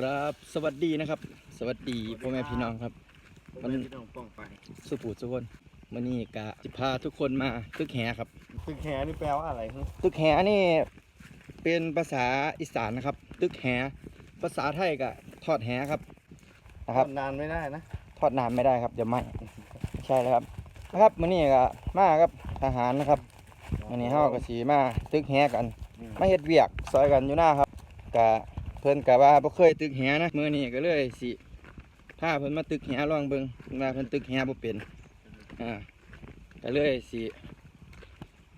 ครับสวัสดีนะครับ สวัสดีพ่อแม่พี่น้องครับ มันพี่น้องป้องไปสุภูทุกคนวันนี้กะจะพาทุกคนมาตึกแหครับ ตึกแหนี่แปลว่าอะไรฮะตึกแหนี่เป็นภาษาอีสานนะครับ ตึกแหภาษาไทยกะทอดแหครับนะครับนานไม่ได้นะทอดนานไม่ได้ครับเดี๋ยวไหมใช่แล้วครับนะครับมื้อนี้ก็มากับทหารนะครับมื้อนี้เฮาก็สิมาตึกแหกันมาเฮ็ดเวียกซอยกันอยู่หน้าครับกะ เพิ่นกะว่าบ่เคยตึกแหนะมื้อนี้ก็เลยสิพาเพิ่นมาตึกแหลองเบิ่งเพิ่นว่าเพิ่นตึกแหบ่เป็นอ่าก็เลยสิ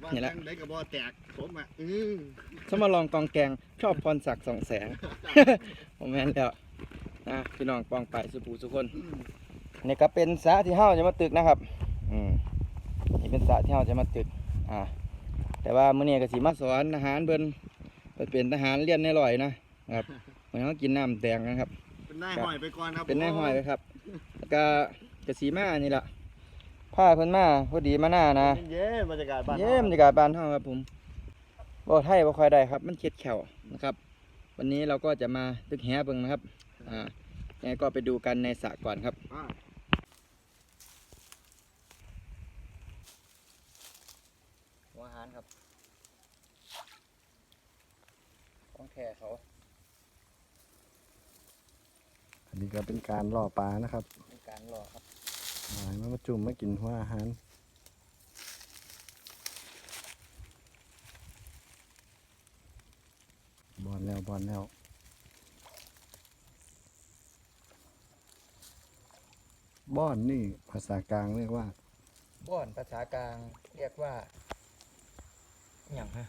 ว่านี่แหละจังได้กระบอกแตกผมอะอือสมาลองกองแกงชอบพรศักดิ์สองแสงผมแม่นแล้วนะพี่น้องปองไปสุภูสุคนนี่ก็เป็นสระที่เฮาจะมาตึกนะครับอืมนี่เป็นสระที่เฮาจะมาตึกอ่าแต่ว่ามื้อนี้ก็สิมาสอนทหารเบิ่นไปเป็นทหารเรียนในร้อยนะ ครับเหมือนเขากินน้ำแดงนะครับ เป็นนายหอยไปก่อนครับเป็นนายห้อยไปครับแล้วก็กสีมานี่ล่ะผ้าเพิ่นมาพอดีมาหน้านะเย็นบรรยากาศบ้านเยี่ยมบรรยากาศบ้านเฮาครับผมบ่ไทยบ่ค่อยได้ครับ มันเค็ดแขวนะครับ วันนี้เราก็จะมาตึกแหเบิ่งนะครับอ่ายังไงก็ไปดูกันในสระก่อนครับอ่าหัวอาหารครับของแท้เขา อั นนี้ก็เป็นการล่อปลานะครับมีการรอครับหมายมาจุ่มมากินหัวอาหารบอลแล้วบอลแล้วบอนนี่ภาษากลางเรียกว่า บ้อนภาษากลางเรียกว่าอหย่างฮะ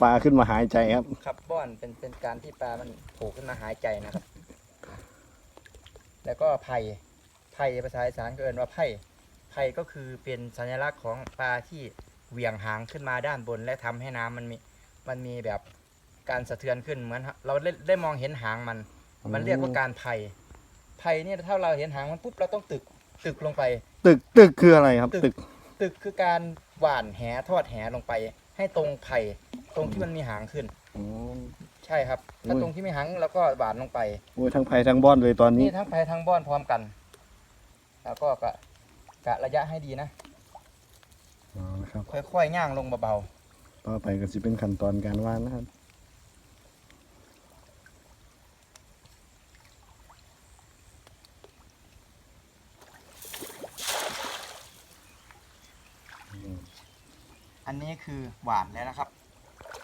ปลาขึ้นมาหายใจครับ ครับบ้อนเป็นเป็นการที่ปลามันโผล่ขึ้นมาหายใจนะครับ แล้วก็ไผ่ไผ่ภาษาอีสานก็เอ่นว่าไผ่ไผ่ก็คือเป็นสัญลักษณ์ของปลาที่เหวี่ยงหางขึ้นมาด้านบน และทำให้น้ำมันมีมันมีแบบการสะเทือนขึ้นเหมือน เราได้ได้มองเห็นหางมัน มันเรียกว่าการไผ่ไผ่เนี่ยถ้าเราเห็นหางมันปุ๊บเราต้องตึกตึกลงไป ตึกตึกคืออะไรครับ ตึตึกกตึกคือการหว่านแหทอดแหลงไป ให้ตรงไผ่ตรงที่มันมีหางขึ้นอ๋อใช่ครับ ถ้าอุ้ย ตรงที่ไม่หังเราก็หวานลงไป โอ้ยทั้งไผ่ทั้งบอนเลยตอนนี้ นี่ทั้งไผ่ทั้งบ้อนพร้อมกัน แล้วก็กะกะระยะให้ดีนะ อ๋อนะครับค่อยๆย่างลงเบาต่อไปก็จะเป็นขั้นตอนการวางนะครับ ๆ อันนี้คือหวานแล้วนะครับ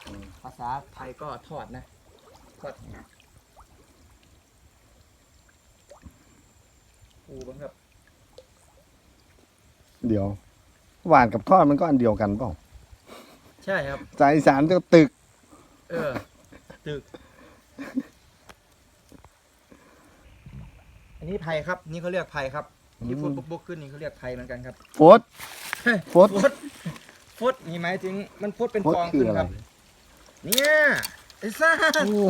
อืม ภาษาไทยก็ทอดนะ ทอดแหปูบ้างครับเดี๋ยว หวานกับทอดมันก็อันเดียวกันเปล่าใช่ครับ สายอีสานก็ตึก เออ ตึก อันนี้ไผ่ครับ นี่เขาเรียกไผ่ครับ ที่ฟุดบุกบุกขึ้นนี่เขาเรียกไผ่เหมือนกันครับโฟดโฟด ฟุดฟุดนี่หมายถึงมันฟุดเป็นฟุดฟองคือขึ้นอะไร ครับ เนี่ย ไอ้ซ่าโอ้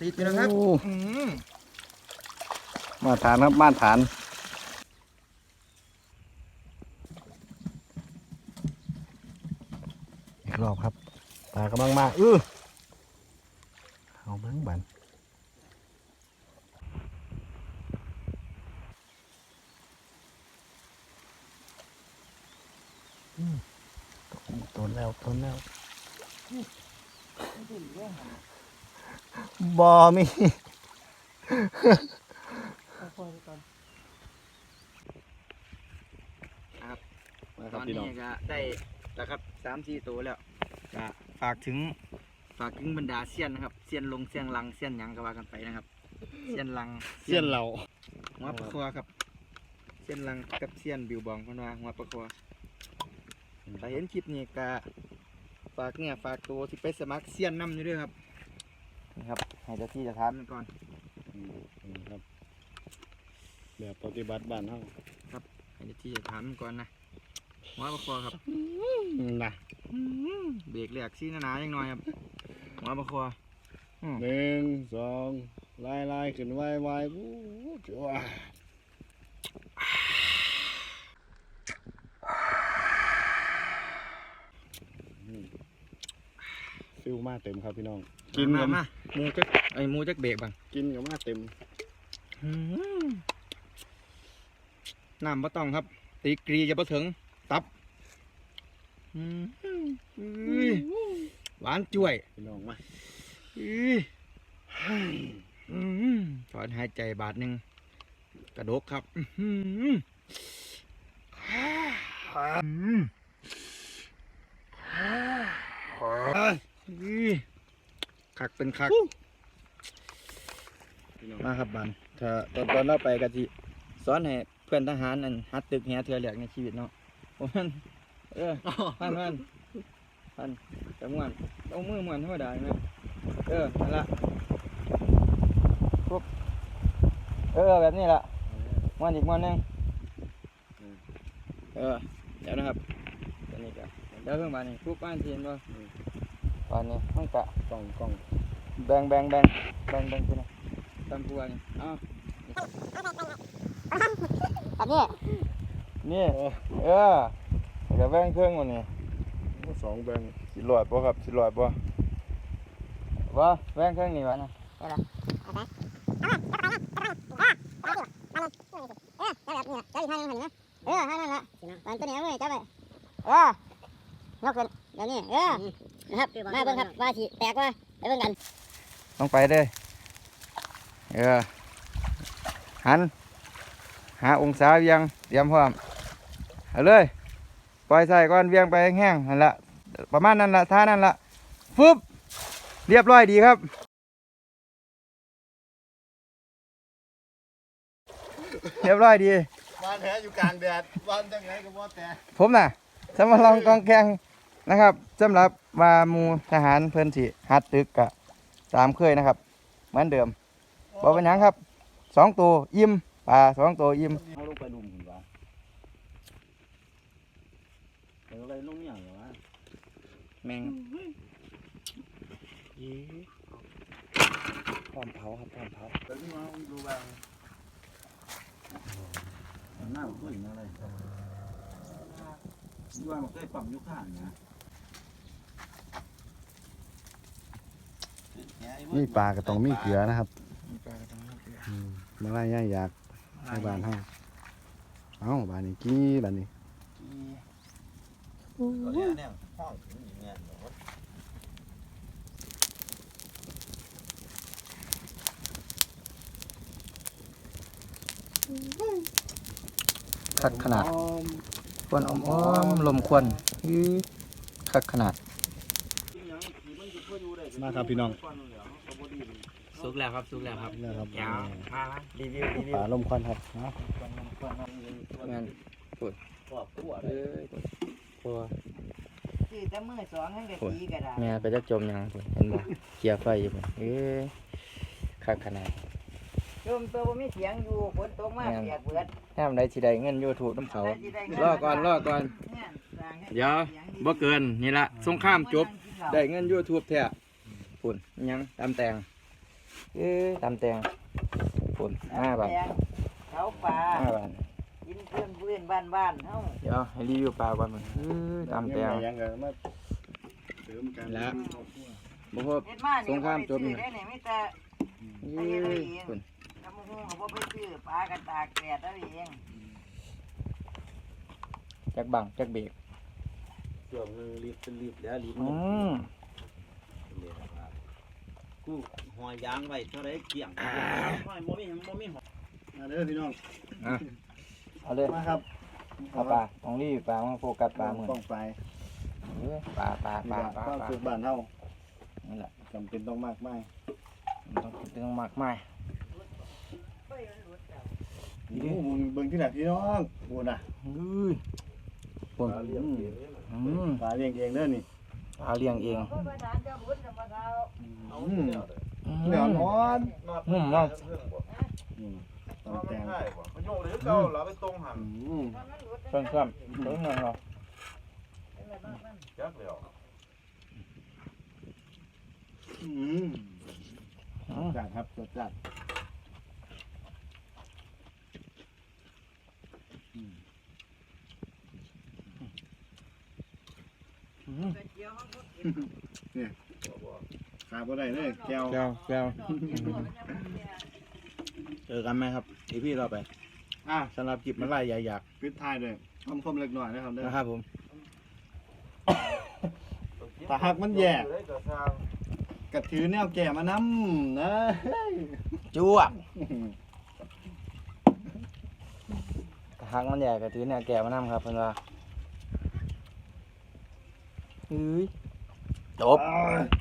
ติดอยู่นะครับโอ้อืมมาทานครับมาทานอีกรอบครับปลากำลังมาเออเอาเบิ้งบันอืมตนแล้วตนแล้ว บอมีมาคตรับอนพี่นี้น้องก็ได้แล้วครับสามสี่ตัวแล้วก็ฝากถึงฝากถึงบรรดาเซียนนะครับเซียนลงเซียนลังเซียนหยังก็ว่ากันไปนะครับเซียนลังเสี้ยนเราหัวปลาคอครับเซียนลังกับเซียนบิวบองเพนว่าหัวปลาคอถ้าเห็นคลิปนี้ก็ ฝากเนี่ยฝากตัวที่ไปสมัครเซียนน้ำอยู่ด้วยครับนี่ครับให้เจ้าที่จะถามมันก่อนครับแบบปฏิบัติบ้านเฮาให้เจ้าที่จะถามมันก่อนนะหัวปลาคอครับนะเบรกแหลกซี่หนาๆยังน้อยครับหัวปลาคอหนึ่งสองไล่ไล่ขึ้นไว้ไว้โอ้จ้า ฟิลมาเต็มครับพี่น้อง กินมากับมาหมูจักไอ้หมูจักเบรกบังกินกับมาเต็มอืมน้ำบ่ต้องครับ ตีกรีจะบ่ถึง ตับอืมอุ้ยหวานจ้วยพี่น้องมาอุ้ยอืมถอนหายใจบาทหนึ่งกระดกครับอื้อหืออืมอุ้ย คักเป็นคักพี่น้องมาครับบันถ้าตอนตอนเราไปกะทิสอนให้เพื่อนทหารนั่นฮัดตึกแหเทือแหลกในชีวิตเนาะโอ้มันเออพันพันพันแต่ม่วนเอามือม่วนธรรมดาไหมเออนั่นละปุ๊บเออแบบนี้ละม่วนอีกม่วนหนึงเออเดี๋ยวนะครับตัวนี้ก็เดี๋ยวเพิ่งบานนี่ปุ๊บบ้านเทียนว่า บานนี้มันกะกล้องกล้องแบ่งแบ่งแบ่งแบ่งแบ่งคือนะตามตัวนี่เอ้าแบบนี้นี่เออเดี๋ยวแบ่งเครื่องมันนี่สองแบงค์สิลอยป่ะครับสิลอยป่ะว่าแบ่งเครื่องนี่วะนะเออแบบนี้จะอีกทางนึงเห็นไหมเออทางนั้นละตอนตัวนี้เอาไว้จับไปเออยกขึ้นเดี๋ยวนี้เออ นะครับ มาเบิ่งครับว่าสิแตกว่าไปเบิ่งกัน ต้องไปเลยเออหัน หาองศาเวียงเตรียมพร้อมเอาเลยปล่อยใส่ก่อนเวียงไปแห้งๆนั่นละประมาณนั้นละท่านั้นละฟึบเรียบร้อยดีครับเรียบร้อยดีวานแท้อยู่กลางแดดวานจังไงก็บ่แต่ผมน่ะสำหรับลองกองแกง นะครับสำหรับมาหมูทหารเพื่อนที่ฮัดตึกกะตามเคยนะครับ เหมือนเดิมบอกเป็นหยังครับสองตัวอิ่มปลาสองตัวอิ่มเขาลงไปลุมคุณวะเดี๋ยวอะไรลงอย่างเหรอวะแมงพร้อมเผาครับพร้อมเผาเดี๋ยวที่มาดูแบงหน้ามันก็อย่างอะไรนี่ว่ามันเคยปั๊มยุคข้างนะ มีปลาก็ต้องมีเกลือนะครับมีปลากระตังครับเกลือมาไล่ย่ายอยากให้บ้านเฮาเอ้าบ้านนี้กี้บ้านนี้คักขนาดควนอ้อมๆลมควนอื้อคักขนาด มาครับพี่น้อง สุกแล้วครับสุกแล้วครับนี่ครับยาวมารีวิวรีวิวปลาลมควันครับเนาะงานพูดเอ้ยปัวคือแต่มือสองทั้งกะจีก็ได้แม่ไปจะจมยังพุ่นเห็นบ่เคลียร์ไฟอยู่พุ่นเอ้ยคักขนาดลมตัวบ่มีเสียงอยู่ฝนตกมาเปียกเบิดแม่มได้สิได้เงิน YouTube น้ำเขาได้สิได้เงินรอก่อนรอก่อนเนี่ยสร้างให้เดี๋ยวบ่เกินนี่ละสงครามจบ ได้เงิน YouTube แท้พุ่นอิหยังตามแตง เอ้ยตามแตงพุ่นห้าบาทแดงเขาปลาห้าบาทกินเพื่อนเพื่อนบ้านบ้านๆเฮาเดี๋ยวให้รีวิวปลาก่อนมันเอ้ยตามแตงยังก็มาเสริมกันแล้วบ่พบเฮ็ดมาสงครามจบนี่นี่ได้นี่มีแต่เอ้ยพุ่นตำบักหุ่งก็บ่ไปซื้อปลากระตากแดดเอาเองจักบังจักเบรกช่วงนึงรีบเป็นรีบแล้วรีบอืม กูหอยยางไว้เท่าไรเกี่ยงหอยบ่มีบ่มีหอยมาเด้อพี่น้องเอาเลยมาครับเอาปลาต้องรีบปลามาโฟกัสปลาหมือนต้องไปเอ้ยปลาปลาปลาปลาความปลาสุขบ้านเฮานั่นแหละจำเป็นต้องมากมายมันต้องคิดเรื่องมากมายโอ้โหมึงเบิ่งที่ไหนพี่น้องโอ้น่ะเฮ้ยพุ่นอืมปลาเลี้ยงเองเด้อนี่ปลาเลี้ยงเองอืมอืมเนื้ออ่อนอืมเนาะอืมต้องแตงมันโยกเลยเก่าเราไปตรงหันอืมเพิ่มเพิ่มเพิ่มเงินเหรอจักเดียวอืมอืมจัดครับจัดจัดข ขาดบ่ได้เลยแก้วแก้วแก้วเจอกันไหมครับอีพี่เราไปอะสำหรับกิบมันไล่ใหญ่อยากปิดท้ายด้วยคมๆเล็กน้อยนะครับเด้อนะครับผมถ้าหากมันแย่ก็ถือแนวแก่มานำนะจ้วกหักมันใหญ่ก็ถือเนี่ยแก่มานํครับเพิ่นว่าเฮ้ยจบอ่า